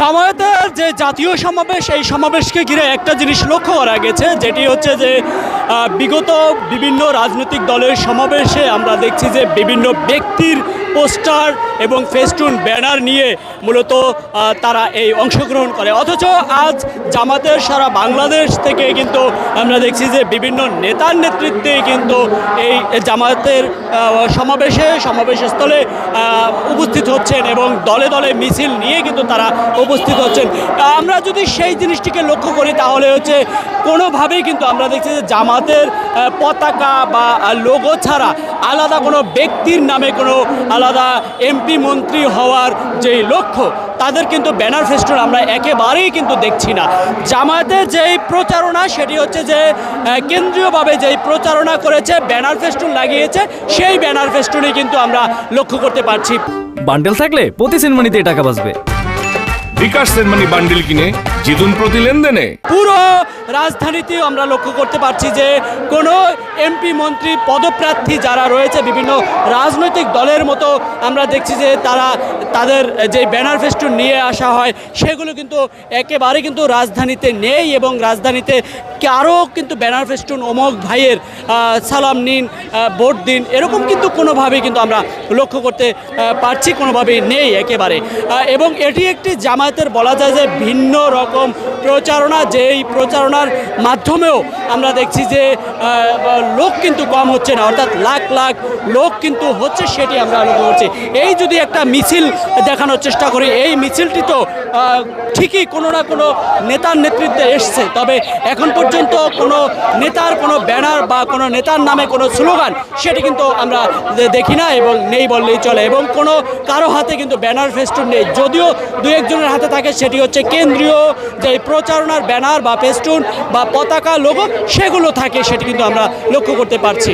জামায়াতের যে জাতীয় সমাবেশ এই সমাবেশকে ঘিরে একটা জিনিস লক্ষ্য করা গেছে যেটি হচ্ছে যে বিগত বিভিন্ন রাজনৈতিক দলের সমাবেশে আমরা দেখছি যে বিভিন্ন ব্যক্তির পোস্টার এবং ফেস্টুন ব্যানার নিয়ে মূলত তারা এই অংশগ্রহণ করে। অথচ আজ জামাতের সারা বাংলাদেশ থেকে কিন্তু আমরা দেখছি যে বিভিন্ন নেতার নেতৃত্বে কিন্তু এই জামাতের আহ, সমাবেশে, সমাবেশস্থলে উপস্থিত হচ্ছেন এবং দলে দলে মিছিল নিয়ে কিন্তু তারা উপস্থিত হচ্ছেন। আমরা যদি সেই জিনিসটিকে লক্ষ্য করি, তাহলে হচ্ছে কোনোভাবেই কিন্তু আমরা দেখছি যে জামাতের পতাকা বা লোগো ছাড়া আলাদা কোনো ব্যক্তির নামে কোনো আলাদা এমপি, মন্ত্রী হওয়ার যেই লক্ষ্য তাদের কিন্তু ব্যানার ফেস্টুন আমরা একেবারেই কিন্তু দেখছি না। জামায়াতের যেই প্রচারণা সেটি হচ্ছে যে কেন্দ্রীয়ভাবে যেই প্রচারণা করেছে ব্যানার ফেস্টুন লাগিয়েছে সেই ব্যানার ফেস্টুনই কিন্তু আমরা লক্ষ্য করতে পারছি। বান্ডেল থাকলে প্রতি সেনমানিতে টাকা বাঁচবে। বিকাশ সেনমানি বান্ডেল কিনে জিতুন প্রতি লেনদেনে। পুরো রাজধানীতেও আমরা লক্ষ্য করতে পারছি যে কোনো এমপি, মন্ত্রী, পদপ্রার্থী যারা রয়েছে, বিভিন্ন রাজনৈতিক দলের মতো আমরা দেখছি যে তারা তাদের যে ব্যানার ফেস্টুন নিয়ে আসা হয়, সেগুলো কিন্তু একেবারে কিন্তু রাজধানীতে নেই এবং রাজধানীতে কারও কিন্তু ব্যানার ফেস্টুন, অমোক ভাইয়ের সালাম নিন ভোট দিন, এরকম কিন্তু কোনোভাবেই কিন্তু আমরা লক্ষ্য করতে পারছি, কোনোভাবেই নেই একেবারে। এবং এটি একটি জামায়াতের বলা যায় যে ভিন্ন রকম প্রচারণা যে এই প্রচারণার মাধ্যমেও আমরা দেখছি যে লোক কিন্তু কম হচ্ছে না, অর্থাৎ লাখ লাখ লোক কিন্তু হচ্ছে সেটি আমরা লক্ষ্য করছি। এই যদি একটা মিছিল দেখানোর চেষ্টা করি, এই মিছিলটি তো ঠিকই কোনো না কোনো নেতার নেতৃত্বে এসছে, তবে এখন পর্যন্ত কোনো নেতার কোনো ব্যানার বা কোনো নেতার নামে কোনো স্লোগান সেটি কিন্তু আমরা দেখি না এবং নেই বললেই চলে এবং কোনো কারও হাতে কিন্তু ব্যানার ফেস্টুন নেই। যদিও দু একজনের হাতে থাকে সেটি হচ্ছে কেন্দ্রীয় যে প্রচারণার ব্যানার বা ফেস্টুন বা পতাকা, লোগো সেগুলো থাকে, সেটি কিন্তু আমরা লক্ষ্য করতে পারছি।